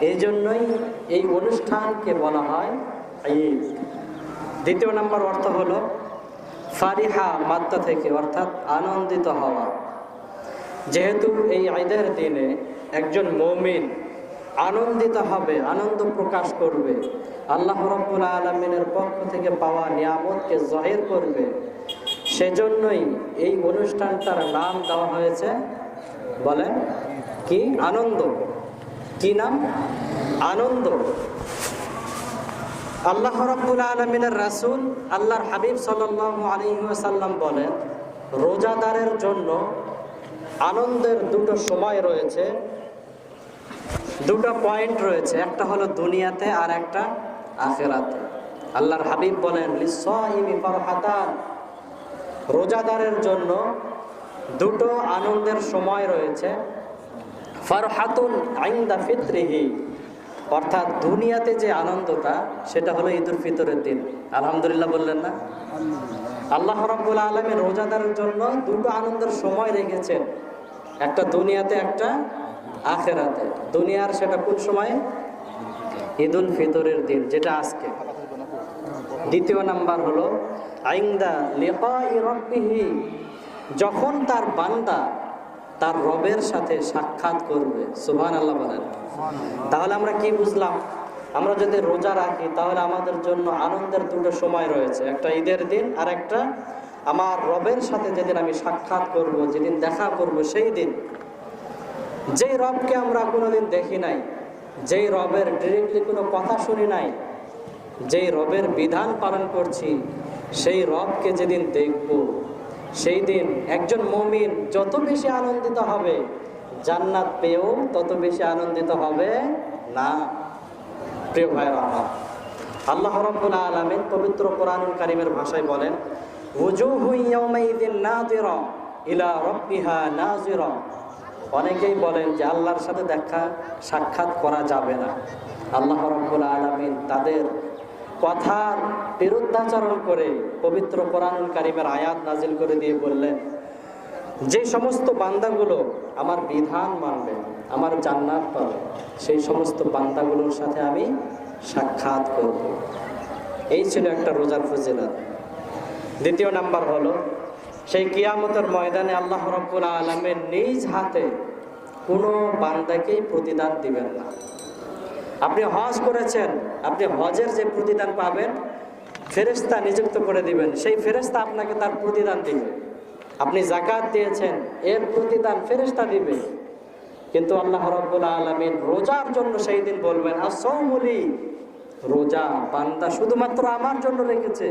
এই জন্যই এই অনুষ্ঠানকে বলা হয় ঈদ। দ্বিতীয় নম্বর অর্থ হলো ফারিহা মাত্রা থেকে, অর্থাৎ আনন্দিত হওয়া। যেহেতু এই ঈদের দিনে একজন মমিন আনন্দিত হবে, আনন্দ প্রকাশ করবে, আল্লাহ রব্বুল আলমিনের পক্ষ থেকে পাওয়া নিয়ামতকে জহির করবে, সেজন্যই এই অনুষ্ঠানটার নাম দেওয়া হয়েছে বলেন কি? আনন্দ। কি নাম? আনন্দ। আল্লাহ রব্বুল আলমিনের রাসুল, আল্লাহর হাবিব সাল্লাহ আলহিহাসাল্লাম বলেন, রোজাদারের জন্য আনন্দের দুটো সময় রয়েছে, দুটো পয়েন্ট রয়েছে, একটা হলো দুনিয়াতে আর একটা আখেরাতে। আল্লাহর হাবিব বলেন রোজাদারের জন্য দুটো আনন্দের সময় রয়েছে ফারহাতুন আইন্দা ফিত্রিহি। অর্থাৎ দুনিয়াতে যে আনন্দটা, সেটা হলো ঈদুল ফিতরের দিন। আলহামদুলিল্লাহ বললেন না? আল্লাহ রাব্বুল আলমের রোজাদারের জন্য দুটো আনন্দের সময় রেখেছেন। একটা দুনিয়াতে, একটা আখেরাতে। দুনিয়ার সেটা কোন সময়? ঈদুল ফিতরের দিন, যেটা আজকে। দ্বিতীয় নাম্বার হলো, আইন্দা রব্বিহি। যখন তার বান্দা তার রবের সাথে সাক্ষাৎ করবে। সুবহান আল্লাহ বলেন। তাহলে আমরা কি বুঝলাম? আমরা যদি রোজা রাখি, তাহলে আমাদের জন্য আনন্দের দুটো সময় রয়েছে। একটা ঈদের দিন, আর একটা আমার রবের সাথে যেদিন আমি সাক্ষাৎ করব, যেদিন দেখা করব, সেই দিন। যেই রবকে আমরা কোনোদিন দেখি নাই, যেই রবের ডিরেক্টলি কোনো কথা শুনি নাই, যেই রবের বিধান পালন করছি, সেই রবকে যেদিন দেখব সেই দিন একজন মমিন যত বেশি আনন্দিত হবে, জান্নাত পেয়েও তত বেশি আনন্দিত হবে না। প্রিয় ভাইয়ের আমার, আল্লাহ রব্বুল আলমিন পবিত্র কোরআনুল কারিমের ভাষায় বলেন ইলা অনেকেই বলেন যে আল্লাহর সাথে দেখা সাক্ষাৎ করা যাবে না। আল্লাহ রব্বুল আলমিন তাদের কথার বিরুদ্ধাচরণ করে পবিত্র কোরআনুল কারিমের আয়াত নাজিল করে দিয়ে বললেন, যে সমস্ত বান্দাগুলো আমার বিধান মানবে, আমার জান্নাত পাবে, সেই সমস্ত বান্দাগুলোর সাথে আমি সাক্ষাৎ করব। এই ছিল একটা রোজার ফজিলত। দ্বিতীয় নাম্বার হলো, সেই কিয়ামতের ময়দানে আল্লাহ রব্বুল আলমের নিজ হাতে কোনো বান্দাকেই প্রতিদান দিবেন না। আপনি হজ করেছেন, আপনি হজের যে প্রতিদান পাবেন ফেরেস্তা নিযুক্ত করে দিবেন। সেই ফেরেস্তা আপনাকে তার প্রতিদান দিবে। আপনি জাকাত দিয়েছেন, এর প্রতিদান ফেরেস্তা দিবে। কিন্তু আল্লাহ রব্বুল আলমিন রোজার জন্য সেই দিন বলবেন আসৌমলি রোজা, বান্দা শুধুমাত্র আমার জন্য রেখেছে।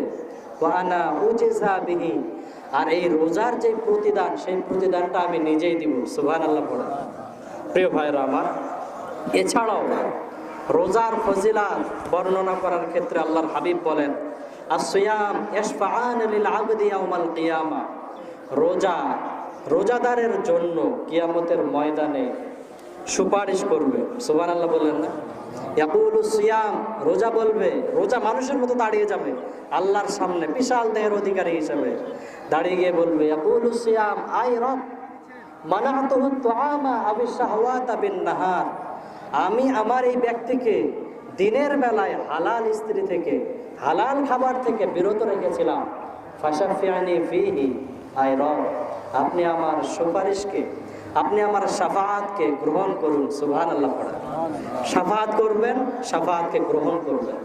আনা আর এই রোজার যে প্রতিদান, সেই প্রতিদানটা আমি নিজেই দিব। সুভান আল্লাহ পড়া প্রিয় ভাইরা আমার, এছাড়াও রোজার ফজিলা বর্ণনা করার ক্ষেত্রে আল্লাহর হাবিব বলেন আসয়াম ইশফাআন লিল আবদি ইয়াউমাল কিয়ামা। রোজা, রোজাদারের জন্য কিয়ামতের ময়দানে সুপারিশ করবে। সুবহানাল্লাহ বললেন না? ইয়াকুলু সিয়াম, রোজা বলবে, রোজা মানুষের মতো দাঁড়িয়ে যাবে, আল্লাহর সামনে বিশাল দেহের অধিকারী হিসেবে দাঁড়িয়ে গিয়ে বলবে, ইয়াকুলু সিয়াম আই রব মানাতুহু তুআমা আবি শাহওয়াতা বিন নাহার। আমি আমার এই ব্যক্তিকে দিনের বেলায় হালাল স্ত্রী থেকে, হালাল খাবার থেকে বিরত রেখেছিলাম। আই আপনি আমার সুপারিশকে, আপনি আমার সাফাতকে গ্রহণ করুন সুবহান আল্লাহ সাফাত করবেন সাফাতকে গ্রহণ করবেন।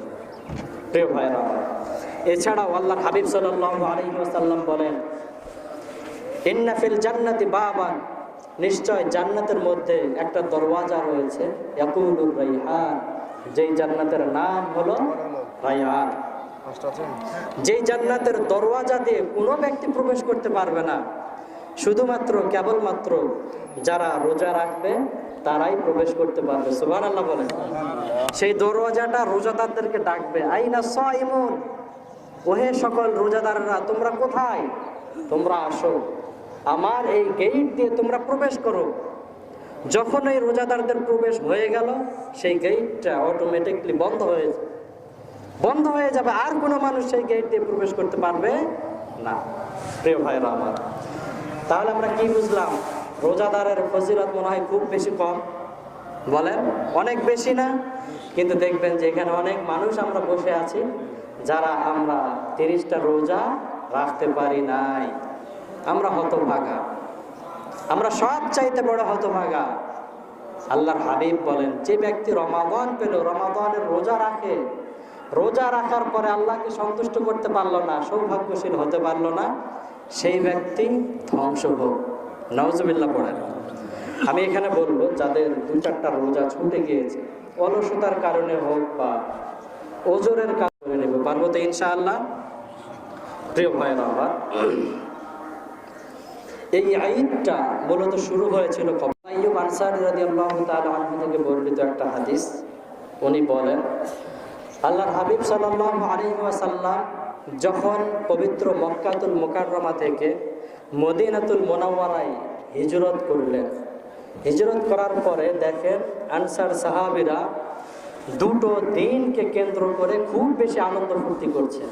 প্রিয় ভাইরা এছাড়াও আল্লাহ হাবিব ওয়াসাল্লাম বলেন, ইন্না ফিল জান্নাতি বাবান নিশ্চয় জান্নাতের মধ্যে একটা দরওয়াজা রয়েছে, ইয়াকুলুর রাইহান। যেই জান্নাতের নাম হলো রাইহান। যেই জান্নাতের দরওয়াজা দিয়ে কোনো ব্যক্তি প্রবেশ করতে পারবে না, শুধুমাত্র, কেবলমাত্র যারা রোজা রাখবে, তারাই প্রবেশ করতে পারবে। সুবহান আল্লাহ বলেন। সেই দরওয়াজাটা রোজাদারদেরকে ডাকবে, আইনা সাইমুন? ওহে সকল রোজাদাররা, তোমরা কোথায়? তোমরা আসো। আমার এই গেট দিয়ে তোমরা প্রবেশ করো। যখন এই রোজাদারদের প্রবেশ হয়ে গেল, সেই গেটটা অটোমেটিকলি বন্ধ হয়ে বন্ধ হয়ে যাবে, আর কোনো মানুষ সেই গেট দিয়ে প্রবেশ করতে পারবে না। প্রিয় ভাইরা আমার, তাহলে আমরা কি বুঝলাম? রোজাদারের ফজিলত মনে হয় খুব বেশি কম। বলেন, অনেক বেশি না? কিন্তু দেখবেন যে এখানে অনেক মানুষ আমরা বসে আছি, যারা আমরা তিরিশটা রোজা রাখতে পারি নাই। আমরা হতভাগা। আমরা সব চাইতে বড় হতভাগা। আল্লাহর হাবিব বলেন, যে ব্যক্তি রমাদান পেল, রমাদানের রোজা রাখে, রোজা রাখার পরে আল্লাহকে সন্তুষ্ট করতে পারল না, সৌভাগ্যশীল হতে পারল না, সেই ব্যক্তি ধ্বংস হোক নওয়াজবিল্লা পড়েন। আমি এখানে বলব, যাদের দু চারটা রোজা ছুটে গিয়েছে, অলসতার কারণে হোক বা ওজোরের কারণে নেব পারব তো ইনশাআল্লাহ। প্রিয় ভাইয়েরা আমার এই ঈদটা মূলত শুরু হয়েছিল আইয়ুব থেকে বর্ণিত একটা হাদিস। উনি বলেন, আল্লাহর হাবিব ওয়াসাল্লাম যখন পবিত্র মক্কাতুল মোকাররমা থেকে মদিনাতুল মুনাওয়ারায় হিজরত করলেন, হিজরত করার পরে দেখেন আনসার সাহাবীরা দুটো দিনকে কেন্দ্র করে খুব বেশি আনন্দ ফুর্তি করছে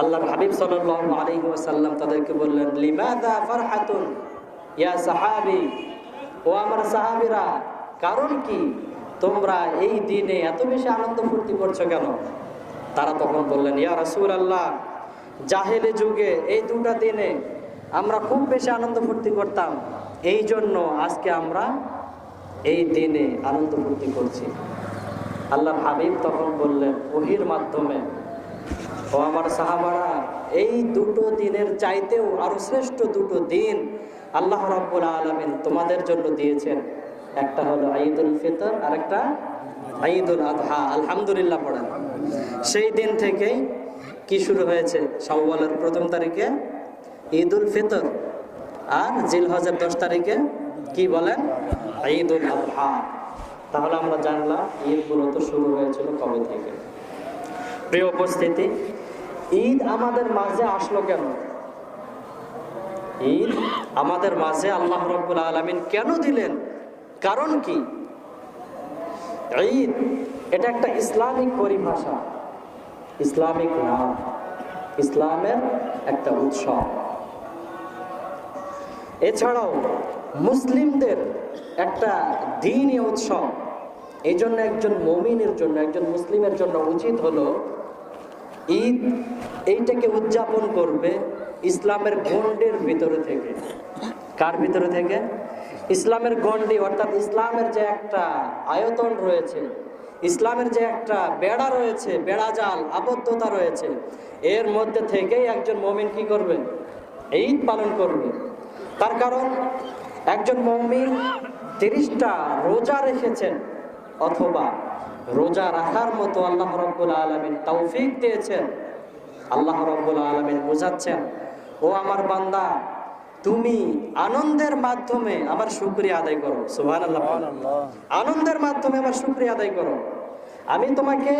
আল্লাহর হাবিব সাল্লাল্লাহু আলাইহি ওয়াসাল্লাম তাদেরকে বললেন লিমাদা ফারহাতুন ইয়া সাহাবী? ও আমার সাহাবীরা, কারণ কি? তোমরা এই দিনে এত বেশি আনন্দ ফুর্তি করছ কেন? তারা তখন বললেন, ইয়া রাসূলুল্লাহ, জাহেলি যুগে এই দুটা দিনে আমরা খুব বেশি আনন্দ ফুর্তি করতাম। এই জন্য আজকে আমরা এই দিনে আনন্দ ফুর্তি করছি। আল্লাহ হাবিব তখন বললেন, ওহির মাধ্যমে ও আমার সাহাবারা, এই দুটো দিনের চাইতেও আরও শ্রেষ্ঠ দুটো দিন আল্লাহ রাব্বুল আলামিন তোমাদের জন্য দিয়েছেন। একটা হলো ঈদুল ফিতর আর একটা ঈদুল আদহা আলহামদুলিল্লাহ পড়েন। সেই দিন থেকেই কি শুরু হয়েছে? শাওয়ালের প্রথম তারিখে ঈদুল ফিতর আর জিলহজের দশ তারিখে কি বলেন? ঈদুল আদহা তাহলে আমরা জানলাম ঈদ মূলত শুরু হয়েছিল কবে থেকে? প্রিয় উপস্থিতি, ঈদ আমাদের মাঝে আসলো কেন? ঈদ আমাদের মাঝে আল্লাহ রব্বুল আলমিন কেন দিলেন? কারণ কি? ঈদ, এটা একটা ইসলামিক পরিভাষা। ইসলামিক নাম ইসলামের একটা উৎসব এছাড়াও মুসলিমদের একটা দিনই উৎসব এই জন্য একজন মমিনের জন্য, একজন মুসলিমের জন্য উচিত হলো ঈদ এইটাকে উদযাপন করবে ইসলামের গন্ডের ভিতরে থেকে। কার ভিতরে থেকে? ইসলামের গন্ডি অর্থাৎ ইসলামের যে একটা আয়তন রয়েছে, ইসলামের যে একটা বেড়া রয়েছে, বেড়া জাল, আবদ্ধতা রয়েছে, এর মধ্যে থেকেই একজন মমিন কি করবে? ঈদ পালন করবে। তার কারণ, একজন মমিন তিরিশটা রোজা রেখেছেন, অথবা রোজা রাখার মতো আল্লাহ রব্বুল আলমিন তৌফিক দিয়েছেন। আল্লাহ রব্বুল আলমিন বোঝাচ্ছেন ও আমার বান্দা তুমি আনন্দের মাধ্যমে আমার শুক্রিয়া আদায় করো। সুহান আল্লাহ আনন্দের মাধ্যমে আমার শুক্রিয়া আদায় করো। আমি তোমাকে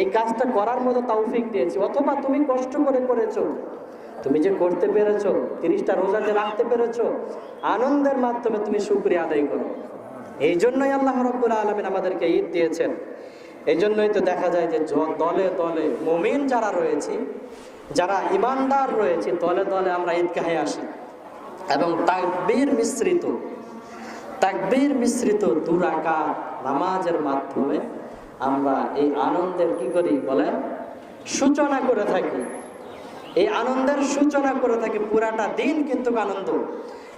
এই কাজটা করার মতো তৌফিক দিয়েছি অথবা তুমি কষ্ট করে করেছ তুমি যে করতে পেরেছ তিরিশটা রোজা যে রাখতে পেরেছ আনন্দের মাধ্যমে তুমি শুক্রিয়া আদায় করো। এই জন্যই আল্লাহ রব্বুল আলমিন আমাদেরকে ঈদ দিয়েছেন। এই জন্যই তো দেখা যায় যে দলে দলে মুমিন যারা রয়েছে, যারা ইমানদার রয়েছে, দলে দলে আমরা ঈদগাহে আসি। এবং তাকবীর মিশ্রিত তাকবীর মিশ্রিত দুরাকা নামাজের মাধ্যমে আমরা এই আনন্দের কি করি বলেন? সূচনা করে থাকি। এই আনন্দের সূচনা করে থাকি, পুরাটা দিন কিন্তু আনন্দ।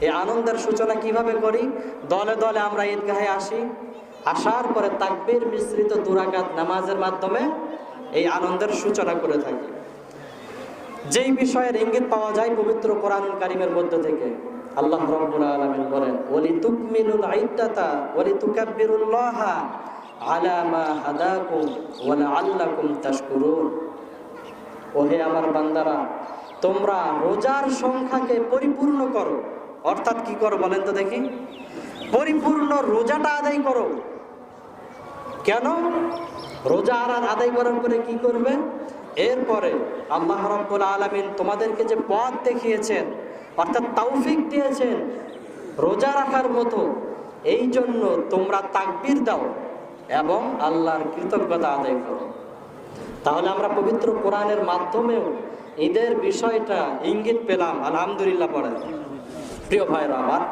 এই আনন্দের সূচনা কীভাবে করি? দলে দলে আমরা ঈদগাহে আসি। আসার পরে তাকবীর মিশ্রিত দুরাকাত নামাজের মাধ্যমে এই আনন্দের সূচনা করে থাকি। যেই বিষয়ের ইঙ্গিত পাওয়া যায় পবিত্র কোরআনুল কারিমের মধ্য থেকে। আল্লাহ রাব্বুল আলামিন বলেন ওয়ালি তুকমিলুল ইদ্দাতা ওয়ালি তুকাব্বিরুল্লাহ আলা মা হাদাকুম ওয়া লাআল্লাকুম তাশকুরুন। ওহে আমার বান্দারা, তোমরা রোজার সংখ্যাকে পরিপূর্ণ করো। অর্থাৎ কি করো বলেন তো দেখি। পরিপূর্ণ রোজাটা আদায় করো। কেন? রোজা আর আদায় করার পরে কি করবে? এরপরে আল্লাহ রব্বুল আলমিন তোমাদেরকে যে পথ দেখিয়েছেন, অর্থাৎ তৌফিক দিয়েছেন, রোজা রাখার মতো, এই জন্য তোমরা তাকবির দাও এবং আল্লাহর কৃতজ্ঞতা আদায় করো। তাহলে আমরা পবিত্র কোরআনের মাধ্যমেও ঈদের বিষয়টা ইঙ্গিত পেলাম, আলহামদুলিল্লাহ পড়ে প্রিয় ভাইরা আমার,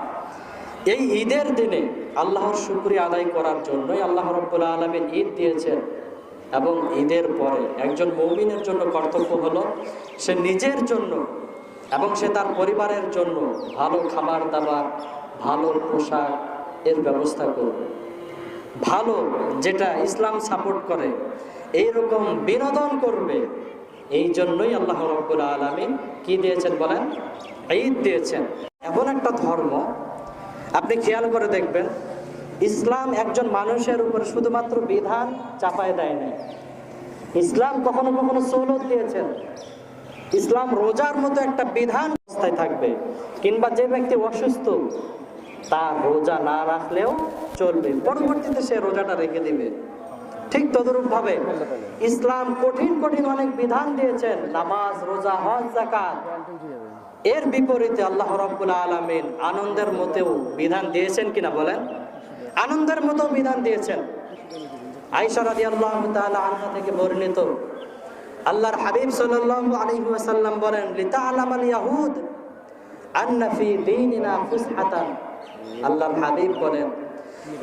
এই ঈদের দিনে আল্লাহর শুক্রিয়া আদায় করার জন্যই আল্লাহ রব্বুল আলমিন ঈদ দিয়েছেন এবং ঈদের পরে একজন মৌমিনের জন্য কর্তব্য হলো সে নিজের জন্য এবং সে তার পরিবারের জন্য ভালো খাবার দাবার, ভালো পোশাক এর ব্যবস্থা করবে। ভালো যেটা ইসলাম সাপোর্ট করে এই রকম বিনোদন করবে, এই জন্যই আল্লাহ রব্বুল আলমিন কি দিয়েছেন বলেন? ঈদ দিয়েছেন। এমন একটা ধর্ম, আপনি খেয়াল করে দেখবেন, ইসলাম একজন মানুষের উপর শুধুমাত্র বিধান চাপায় দেয় নাই। ইসলাম কখনো কখনো সৌলত দিয়েছেন। ইসলাম রোজার মতো একটা বিধান অবস্থায় থাকবে, কিংবা যে ব্যক্তি অসুস্থ, তার রোজা না রাখলেও চলবে। পরবর্তীতে সে রোজাটা রেখে দিবে। ঠিক তদরূপ ভাবে ইসলাম কঠিন কঠিন অনেক বিধান দিয়েছেন, নামাজ, রোজা, হজ জাকাত এর বিপরীতে আল্লাহ রব্বুল আলমিন আনন্দের মতেও বিধান দিয়েছেন কিনা বলেন? আনন্দের মতো বিধান দিয়েছেন। আইসা রাজি আল্লাহ আনহা থেকে বর্ণিত, আল্লাহর হাবিব ওয়াসাল্লাম বলেন আলামাল ইয়াহুদ আল্লাহর হাবিব বলেন,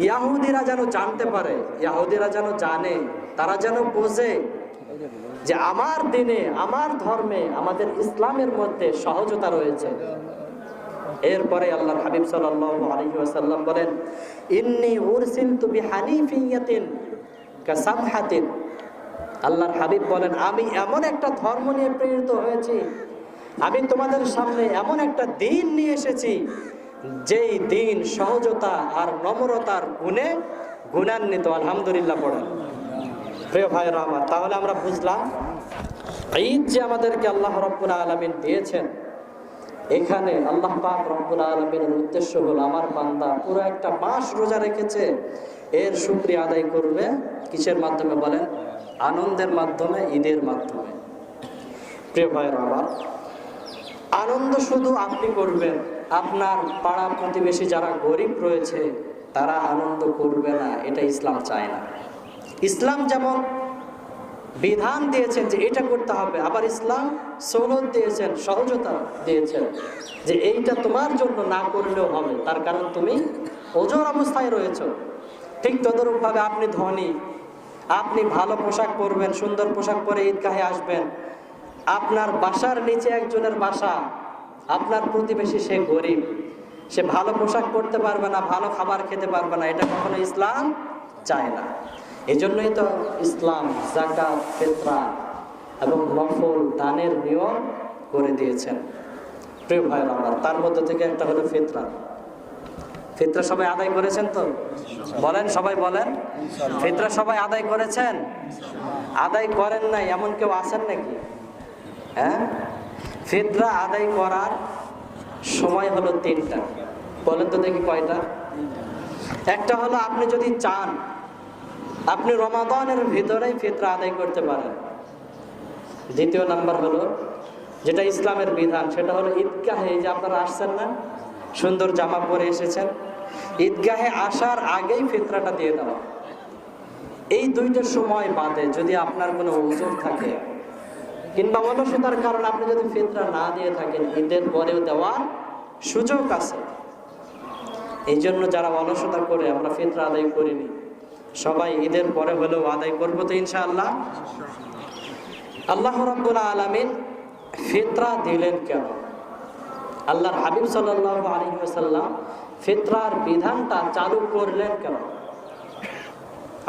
ইয়াহুদিরা যেন জানতে পারে, ইয়াহুদিরা যেন জানে, তারা যেন বোঝে যে আমার দিনে, আমার ধর্মে, আমাদের ইসলামের মধ্যে সহজতা রয়েছে। এরপরে আল্লাহ হাবিব ওয়াসাল্লাম বলেন আল্লাহর হাবিব বলেন, আমি এমন একটা ধর্ম নিয়ে প্রেরিত হয়েছি, আমি তোমাদের সামনে এমন একটা দিন নিয়ে এসেছি, যেই দিন সহজতা আর নম্রতার গুণে গুণান্বিত। আলহামদুলিল্লাহ, পড়েন। প্রিয় ভাইয়ের আমার, তাহলে আমরা বুঝলাম ঈদ যে আমাদেরকে আল্লাহ রব্বুল আলমিন দিয়েছেন, এখানে আল্লাহ পাক রব্বুল আলমিনের উদ্দেশ্য হলো, আমার বান্দা পুরো একটা মাস রোজা রেখেছে, এর শুক্রিয়া আদায় করবে, কিসের মাধ্যমে বলেন? আনন্দের মাধ্যমে, ঈদের মাধ্যমে। প্রিয় ভাইয়ের আমার, আনন্দ শুধু আপনি করবেন, আপনার পাড়া প্রতিবেশী যারা গরিব রয়েছে, তারা আনন্দ করবে না, এটা ইসলাম চায় না। ইসলাম যেমন বিধান দিয়েছেন যে এটা করতে হবে, আবার ইসলাম সৌলত দিয়েছেন, সহজতা দিয়েছেন যে এইটা তোমার জন্য না করলেও হবে। তার কারণ তুমি ওজোর অবস্থায় রয়েছ। ঠিক তদরূপভাবে আপনি ধনী, আপনি ভালো পোশাক পরবেন, সুন্দর পোশাক পরে ঈদগাহে আসবেন। আপনার বাসার নিচে একজনের বাসা, আপনার প্রতিবেশী সে গরিব, সে ভালো পোশাক পরতে পারবে না, ভালো খাবার খেতে পারবে না, এটা কখনো ইসলাম চায় না। এই জন্যই তো ইসলাম জাকাত ফেতরা এবং নফল দানের নিয়ম করে দিয়েছেন। প্রিয় ভাই আমার, তার মধ্যে থেকে একটা হলো ফেতরা। ফিতরা সবাই আদায় করেছেন তো? বলেন, সবাই বলেন। ফিতরা সবাই আদায় করেছেন? আদায় করেন নাই, এমন কেউ আছেন নাকি? হ্যাঁ? ফিতরা আদায় করার সময় হলো তিনটা। বলেন তো দেখি কয়টা। একটা হলো আপনি যদি চান আপনি রমাদানের ভিতরেই ফিতরা আদায় করতে পারেন। দ্বিতীয় নাম্বার হলো, যেটা ইসলামের বিধান, সেটা হলো ঈদগাহে যে আপনারা আসছেন না, সুন্দর জামা পরে এসেছেন, ঈদগাহে আসার আগেই ফিতরাটা দিয়ে দেওয়া। এই দুইটার সময় বাদে যদি আপনার কোনো ওজন থাকে, কিংবা অলসতার কারণে আপনি যদি ফিতরা না দিয়ে থাকেন, ঈদের পরেও দেওয়ার সুযোগ আছে। এই জন্য যারা অলসতা করে, আমরা ফিতরা আদায় করিনি। সবাই ঈদের পরে হলেও আদায় করব তো ইনশাআল্লাহ। আল্লাহ রব্বুল আলমিন ফিতরা দিলেন কেন? আল্লাহর হাবিব সাল্লাহ আলী সাল্লাম ফিতরার বিধানটা চালু করলেন কেন?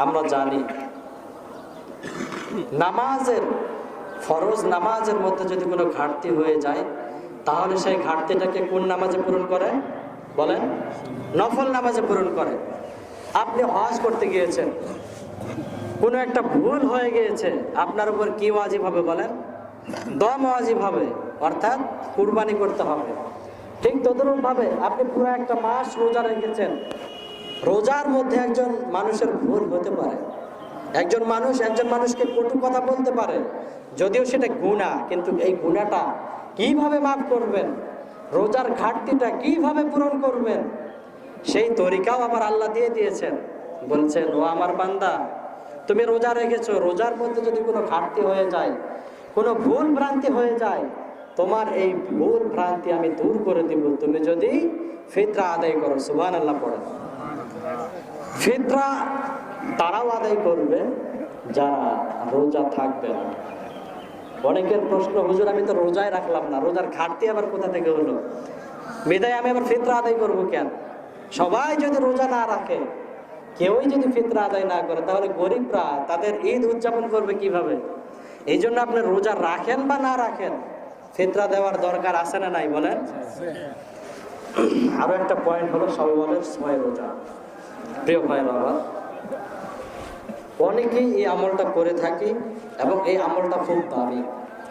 আমরা জানি, নামাজের, ফরজ নামাজের মধ্যে যদি কোনো ঘাটতি হয়ে যায়, তাহলে সেই ঘাটতিটাকে কোন নামাজে পূরণ করে বলেন, নফল নামাজে পূরণ করে আপনি হজ করতে গিয়েছেন। কোনো একটা ভুল হয়ে গিয়েছে, আপনার উপর কি ওয়াজিব হবে বলেন? দম ওয়াজিব হবে, অর্থাৎ কুরবানি করতে হবে। ঠিক তদরূপ ভাবে আপনি পুরো একটা মাস রোজা রেখেছেন। রোজার মধ্যে একজন মানুষের ভুল হতে পারে। একজন মানুষ একজন মানুষকে কটু কথা বলতে পারে, যদিও সেটা গুণা কিন্তু এই গুণাটা কীভাবে মাফ করবেন? রোজার ঘাটতিটা কীভাবে পূরণ করবেন? সেই তরিকাও আবার আল্লাহ দিয়ে দিয়েছেন। বলছেন, ও আমার বান্দা, তুমি রোজা রেখেছো, রোজার মধ্যে যদি কোনো ঘাটতি হয়ে যায়, কোনো ভুল ভ্রান্তি হয়ে যায়, তোমার এই ভুল ভ্রান্তি আমি দূর করে দিব। তুমি যদি ফিতরা আদায় করো। সুবহান আল্লাহ পড়ে। ফিতরা তারাও আদায় করবে, যারা রোজা থাকবে না। অনেকের প্রশ্ন, হুজুর, আমি তো রোজায় রাখলাম না, রোজার ঘাটতি আবার কোথা থেকে হলো? বিদায়, আমি আবার ফিতরা আদায় করব কেন? সবাই যদি রোজা না রাখে, কেউই যদি ফিতরা আদায় না করে, তাহলে গরিবরা তাদের ঈদ উদযাপন করবে কীভাবে? এই জন্য আপনি রোজা রাখেন বা না রাখেন, ফিতরা দেওয়ার দরকার আছে না নাই বলেন? আরও একটা পয়েন্ট হলো সবাইয়ের ছয় রোজা। প্রিয় ভাই বাবা অনেকেই এই আমলটা করে থাকি এবং এই আমলটা খুব দামি।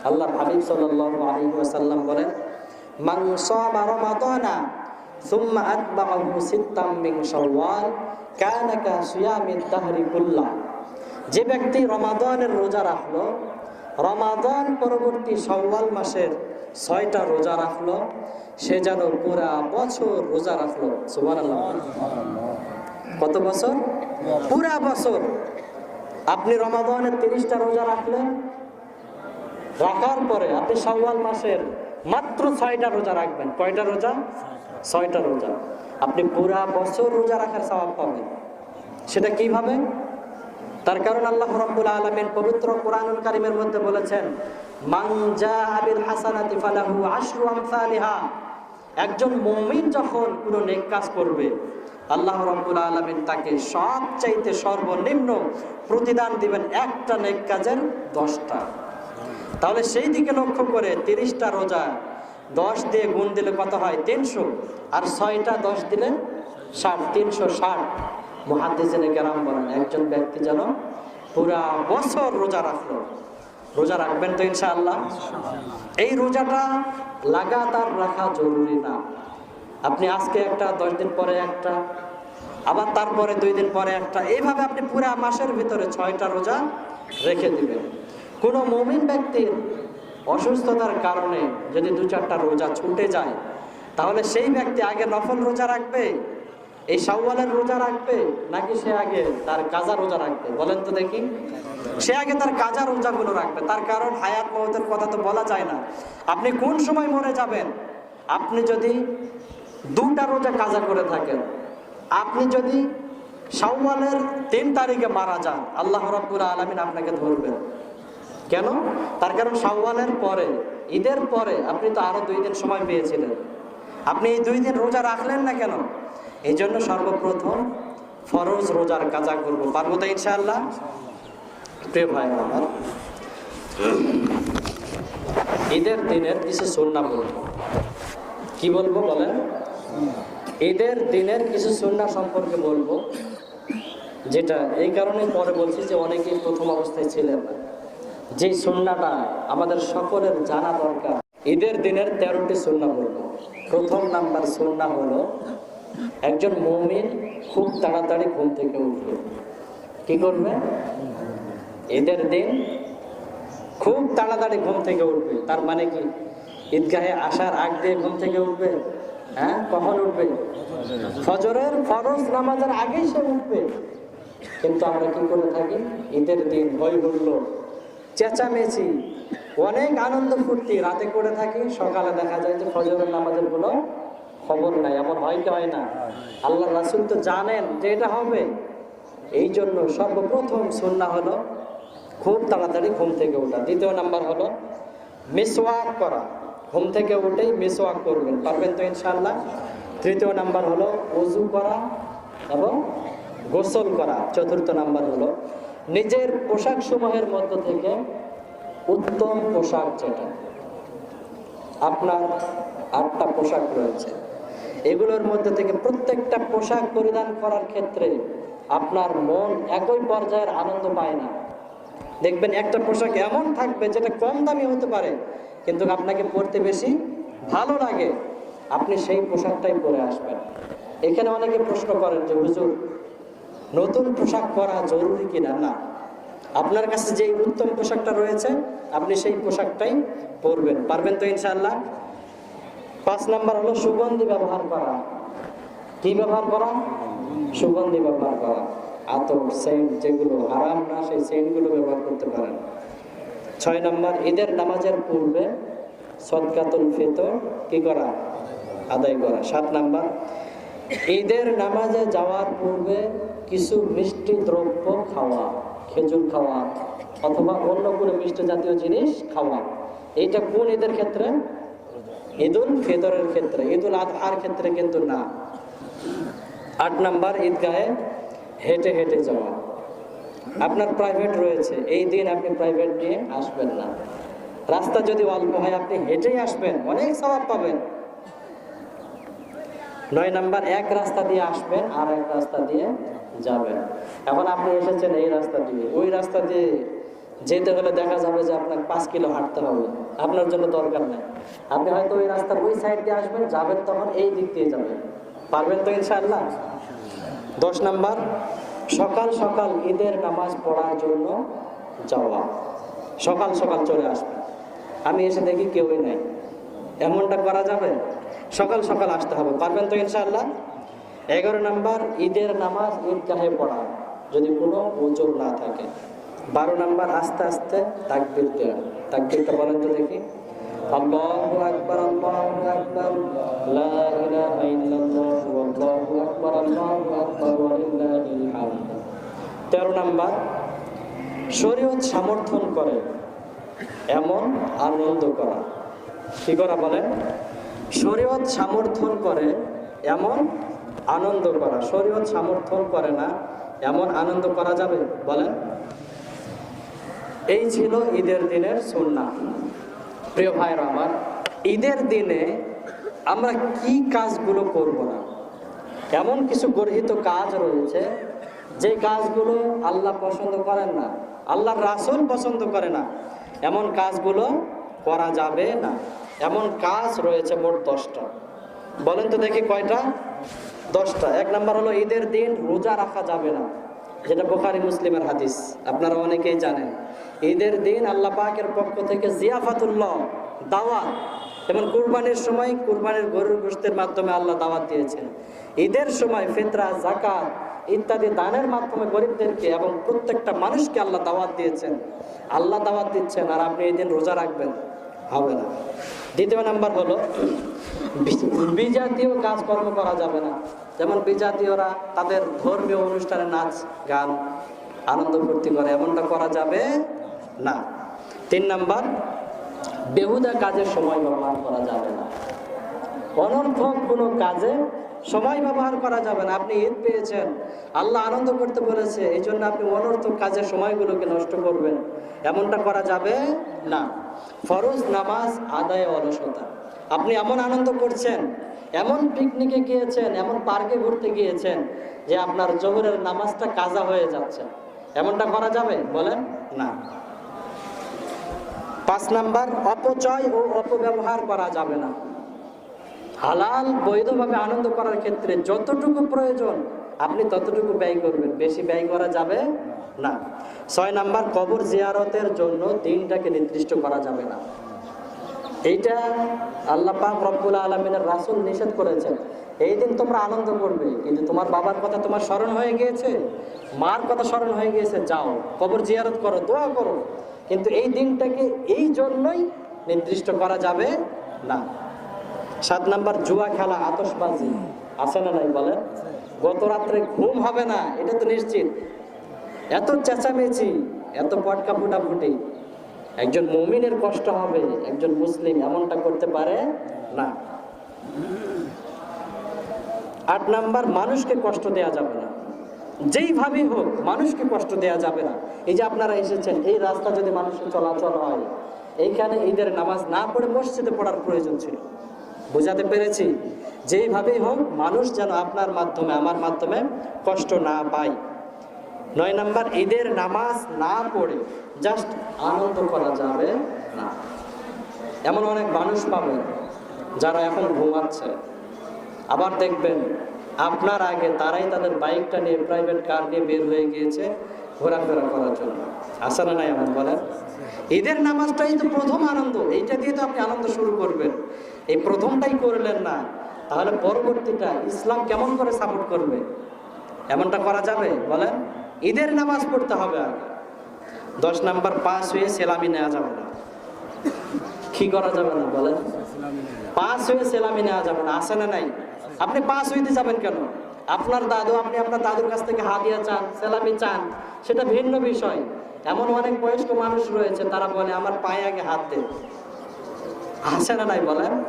আল্লাহ হাবিব ওয়াসাল্লাম বলেন, মান সামা রমাদানা সুম্মা আতবাআহু সিত্তাম মিন শাওয়াল কানা কা সিয়ামিদ দাহরি কুল্লাহ যে ব্যক্তি রমাদানের রোজা রাখল, রমাদান পরবর্তী শাওয়াল মাসের ছয়টা রোজা রাখল, সে যেন পুরা বছর রোজা রাখল। কত বছর? পুরা বছর। আপনি রমাদানের তিরিশটা রোজা রাখলেন, রাখার পরে আপনি শাওয়াল মাসের মাত্র ছয়টা রোজা রাখবেন। কয়টা রোজা? ছয়টা রোজা। আপনি পুরা বছর রোজা রাখার স্বভাব পাবেন। সেটা কীভাবে? তার কারণ আল্লাহ রাব্বুল আলামিন পবিত্র কোরআনুল কারিমের মধ্যে বলেছেন, মান জাআ বিল হাসানাতি ফালাহু আশরু আমসালিহা। একজন মুমিন যখন কোনো নেক কাজ করবে, আল্লাহ রাব্বুল আলামিন তাকে সবচাইতে সর্বনিম্ন প্রতিদান দিবেন একটা নেক কাজের দশটা। তাহলে সেই দিকে লক্ষ্য করে তিরিশটা রোজা দশ দিয়ে গুণ দিলে কত হয়? তিনশো। আর ছয়টা দশ দিলে ষাট, তিনশো ষাট। মহাদিসিনে কেরাম বলেন, একজন ব্যক্তি যেন পুরা বছর রোজা রাখল। রোজা রাখবেন তো ইনশাআল্লাহ? এই রোজাটা লাগাতার রাখা জরুরি না। আপনি আজকে একটা, দশ দিন পরে একটা, আবার তারপরে দুই দিন পরে একটা, এইভাবে আপনি পুরা মাসের ভিতরে ছয়টা রোজা রেখে দিবেন। কোনো মমিন ব্যক্তির অসুস্থতার কারণে যদি দু চারটা রোজা ছুটে যায়, তাহলে সেই ব্যক্তি আগে নফল রোজা রাখবে, এই শাওয়ালের রোজা রাখবে, নাকি সে আগে তার কাজা রোজা রাখবে? বলেন তো দেখি। সে আগে তার কাজা রোজাগুলো রাখবে। তার কারণ হায়াত মহতের কথা তো বলা যায় না। আপনি কোন সময় মরে যাবেন? আপনি যদি দুটা রোজা কাজা করে থাকেন, আপনি যদি শাওয়ালের তিন তারিখে মারা যান, আল্লাহ রব্বুল আলমিন আপনাকে ধরবেন। কেন? তার কারণ শাওয়ালের পরে, ঈদের পরে আপনি তো আরও দুই দিন সময় পেয়েছিলেন। আপনি এই দুই দিন রোজা রাখলেন না কেন? এই জন্য সর্বপ্রথম ফরজ রোজার কাজা করব। পারব তো ইনশাআল্লাহ? প্রিয় ভাই, আমার ঈদের দিনের কিছু সুন্না বলব। কি বলব বলেন? ঈদের দিনের কিছু সুন্না সম্পর্কে বলব, যেটা এই কারণে পরে বলছি যে অনেকেই প্রথম অবস্থায় ছিলেন না। যে সুন্নাটা আমাদের সকলের জানা দরকার, ঈদের দিনের তেরোটি সুন্না বলব। প্রথম নাম্বার সুন্না হলো, একজন মমিন খুব তাড়াতাড়ি ঘুম থেকে উঠবে। কি করবে? ঈদের দিন খুব তাড়াতাড়ি ঘুম থেকে উঠবে। তার মানে কি? ঈদগাহে আসার আগ দিয়ে ঘুম থেকে উঠবে? হ্যাঁ? কখন উঠবে? ফজরের ফরজ নামাজের আগেই সে উঠবে। কিন্তু আমরা কি করে থাকি? ঈদের দিন হই হুল্লো চেঁচামেচি, অনেক আনন্দ ফুর্তি। রাতে করে থাকি, সকালে দেখা যায় যে ফজরের নামাজের কোনো খবর নাই, এমন হয় হয় না? আল্লাহ রাসুল তো জানেন যে এটা হবে। এই জন্য সর্বপ্রথম সুন্না হলো খুব তাড়াতাড়ি ঘুম থেকে ওঠা। দ্বিতীয় নাম্বার হলো মিসওয়াক করা। ঘুম থেকে উঠেই মিসওয়াক করবেন, পারবেন তো ইনশাল্লাহ তৃতীয় নাম্বার হলো অজু করা এবং গোসল করা। চতুর্থ নাম্বার হলো নিজের পোশাক সমূহের মধ্য থেকে উত্তম পোশাক যেটা, আপনার আটটা পোশাক রয়েছে। এগুলোর মধ্যে থেকে প্রত্যেকটা পোশাক পরিধান করার ক্ষেত্রে আপনার মন একই পর্যায়ের আনন্দ পায় না। দেখবেন একটা পোশাক এমন থাকবে যেটা কম দামি হতে পারে, কিন্তু আপনাকে পরতে বেশি ভালো লাগে। আপনি সেই পোশাকটাই পরে আসবেন। এখানে অনেকে প্রশ্ন করেন যে, হুজুর নতুন পোশাক পরা জরুরি কিনা? না। আপনার কাছে যে উত্তম পোশাকটা রয়েছে, আপনি সেই পোশাকটাই পরবেন। পারবেন তো ইনশাল্লাহ পাঁচ নাম্বার হলো সুগন্ধি ব্যবহার করা। কি ব্যবহার করা? সুগন্ধি ব্যবহার করা। আতর সেন্ট যেগুলো হারাম না, সেই সেন্টগুলো ব্যবহার করতে পারেন। ছয় নম্বর, ঈদের নামাজের পূর্বে সদকাতুল ফিতর কি করা? আদায় করা। সাত নাম্বার ঈদের নামাজে যাওয়ার পূর্বে কিছু মিষ্টি দ্রব্য খাওয়া, খেজুর খাওয়া, অথবা অন্য কোনো মিষ্টি জাতীয় জিনিস খাওয়া। এইটা কোন ঈদের ক্ষেত্রে? ঈদুল ফিতরের ক্ষেত্রে। ঈদুল আজহার ক্ষেত্রে কিন্তু না। আট নাম্বার ঈদগাহে হেঁটে হেঁটে যাওয়া। আপনার প্রাইভেট রয়েছে। এই দিন আপনি প্রাইভেট নিয়ে আসবেন না। রাস্তা যদি অল্প হয়, আপনি হেঁটেই আসবেন। অনেক স্বভাব পাবেন। নয় নাম্বার, এক রাস্তা দিয়ে আসবেন আর এক রাস্তা দিয়ে যাবেন এখন আপনি এসেছেন এই রাস্তা দিয়ে। ওই রাস্তা দিয়ে যেতে হলে দেখা যাবে যে আপনার পাঁচ কিলো হাঁটতে হবে। আপনার জন্য দরকার নেই। আপনি হয়তো ওই রাস্তার ওই সাইড দিয়ে আসবেন, যাবেন তখন এই দিক দিয়ে যাবেন। পারবেন তো ইনশাআল্লাহ? দশ নাম্বার, সকাল সকাল ঈদের নামাজ পড়ার জন্য যাওয়া। সকাল সকাল চলে আসবে আমি এসে দেখি কেউই নাই। এমনটা করা যাবে? সকাল সকাল আসতে হবে। পারবেন তো ইনশাআল্লাহ? এগারো নাম্বার, ঈদের নামাজ ঈদগাহে পড়া। যদি কোনো ওজোর না থাকে। বারো নাম্বার, আস্তে আস্তে তাকবির দেওয়া তাকবিরটা বলেন তো দেখি। আল্লাহু আকবার তেরো নাম্বার, শরীয়ত সমর্থন করে। এমন আনন্দ করা। কি করা বলেন শরীয়ত সমর্থন করে এমন আনন্দ করা। শরীয়ত সমর্থন করে না, এমন আনন্দ করা যাবে? বলেন এই ছিল ঈদের দিনের সুন্না প্রিয় ভাইরা আমার, ঈদের দিনে আমরা কি কাজগুলো করব না? এমন কিছু গর্হিত কাজ রয়েছে, যে কাজগুলো আল্লাহ পছন্দ করেন না, আল্লাহর রাসুল পছন্দ করে না। এমন কাজগুলো করা যাবে না। এমন কাজ রয়েছে মোট দশটা। বলেন তো দেখি কয়টা? দশটা। এক নাম্বার হলো, ঈদের দিন রোজা রাখা যাবে না, যেটা বোখারি, মুসলিমের হাদিস। আপনারা অনেকেই জানেন। ঈদের দিন আল্লাহ পাকের পক্ষ থেকে জিয়াফাতুল্লাহ, দাওয়াত, যেমন কুরবানির সময় কুরবানির গরুর গোষ্ঠের মাধ্যমে আল্লাহ দাওয়াত দিয়েছেন। ঈদের সময় ফিতরা জাকাত ইত্যাদি দানের মাধ্যমে গরিবদেরকে এবং প্রত্যেকটা মানুষকে আল্লাহ দাওয়াত দিয়েছেন। আল্লাহ দাওয়াত দিচ্ছেন আর আপনি এই দিন রোজা রাখবেন। হবে না। দ্বিতীয় নাম্বার হলো, বিজাতীয় কাজকর্ম করা যাবে না। যেমন বিজাতীয়রা তাদের ধর্মীয় অনুষ্ঠানে নাচ, গান, আনন্দ ফুর্তি করে, এমনটা করা যাবে না। তিন নাম্বার, বেহুদা কাজের সময় ব্যবহার করা যাবে না। অনর্থক কোনো কাজে সময় ব্যবহার করা যাবে না। আপনি ঈদ পেয়েছেন, আল্লাহ আনন্দ করতে বলেছে, এই জন্য আপনি অনর্থক কাজের সময়গুলোকে নষ্ট করবেন। এমনটা করা যাবে না। ফরজ নামাজ আদায় অলসতা। আপনি এমন আনন্দ করছেন, এমন পিকনিকে গিয়েছেন, এমন পার্কে ঘুরতে গিয়েছেন যে আপনার জোহরের নামাজটা কাজা হয়ে যাচ্ছে। এমনটা করা যাবে? বলেন, না। পাঁচ নাম্বার, অপচয় ও অপব্যবহার করা যাবে না। হালাল, বৈধভাবে আনন্দ করার ক্ষেত্রে যতটুকু প্রয়োজন আপনি ততটুকু ব্যয় করবেন। বেশি ব্যয় করা যাবে না। ছয় নাম্বার, কবর জিয়ারতের জন্য দিনটাকে নির্দিষ্ট করা যাবে না। এইটা আল্লাহ পাক রব্বুল আলমিনের রাসুল নিষেধ করেছেন। এই দিন তোমরা আনন্দ করবে, কিন্তু তোমার বাবার কথা তোমার স্মরণ হয়ে গিয়েছে? মার কথা স্মরণ হয়ে গিয়েছে? যাও, কবর জিয়ারত করো, দোয়া করো। কিন্তু এই দিনটাকে এই জন্যই নির্দিষ্ট করা যাবে না। সাত নাম্বার, জুয়া খেলা আতসবাজি আছে না নাই বলেন? গত রাত্রে ঘুম হবে না, এটা তো নিশ্চিত। এত চেঁচামেচি, এত পটকা ফুটা ফুটি একজন মুমিনের কষ্ট হবে, একজন মুসলিম এমনটা করতে পারে না। আট নাম্বার, মানুষকে কষ্ট দেয়া যাবে না। যেইভাবেই হোক, মানুষকে কষ্ট দেয়া যাবে না। এই যে আপনারা এসেছেন, এই রাস্তা যদি মানুষের চলাচল হয়, এইখানে ঈদের নামাজ না পড়ে মসজিদে পড়ার প্রয়োজন ছিল। বোঝাতে পেরেছি। যেইভাবেই হোক, মানুষ যেন আপনার মাধ্যমে, আমার মাধ্যমে কষ্ট না পায়। নয় নাম্বার, ঈদের নামাজ না পড়ে জাস্ট আনন্দ করা যাবে না। এমন অনেক মানুষ পাবেন যারা এখন ঘুমাচ্ছে। আবার দেখবেন, আপনার আগে তারাই তাদের বাইকটা নিয়ে প্রাইভেট কার নিয়ে বের হয়ে গিয়েছে ঘোরাফেরা করার জন্য। আসা না নাই এমন বলেন? ঈদের নামাজটাই তো প্রথম আনন্দ, এইটা দিয়ে তো আপনি আনন্দ শুরু করবেন। এই প্রথমটাই করলেন না। তাহলে পরবর্তীটা ইসলাম কেমন করে সাপোর্ট করবে? এমনটা করা যাবে? বলেন, ঈদের নামাজ পড়তে হবে আগে। দশ নাম্বার পাস হয়ে সেলামি নেওয়া যাবে না। কি করা যাবে না, বলেন? পাঁচ হয়ে সেলামি নেওয়া যাবে না। আসে না নাই? আপনি পাঁচ হইতে যাবেন কেন? আপনার দাদু, আপনি আপনার দাদুর কাছ থেকে হাদিয়া চান, সেলামি চান, সেটা ভিন্ন বিষয়। এমন অনেক বয়স্ক মানুষ রয়েছে, তারা বলে, আমার পায়ে আগে হাত দে। আসে না নাই, বলেন?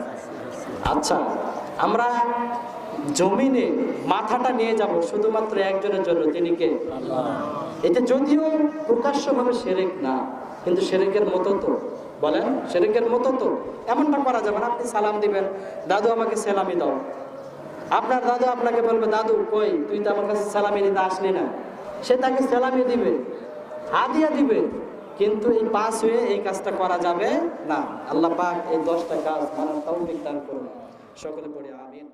আচ্ছা আমরা জমিনে মাথাটা নিয়ে যাব শুধুমাত্র একজনের জন্য, তিনি কে? যদিও প্রকাশ্যভাবে সেরেক না, কিন্তু সেরেকের মতো তো। বলেন, সেরেকের মতো তো। এমনটা করা যাবে না, আপনি সালাম দিবেন, দাদু আমাকে সেলামি দাও। আপনার দাদু আপনাকে বলবে, দাদু, কই? তুই তো আমার কাছে সালামি দিতে আসলি না। সে তাকে সেলামি দিবে, হাদিয়া দিবে। কিন্তু এই পাস হয়ে এই কাজটা করা যাবে না। আল্লাহ পাক এই দশটা কাজ মানার তাও দান করুন। সকলে পড়ে আমিন।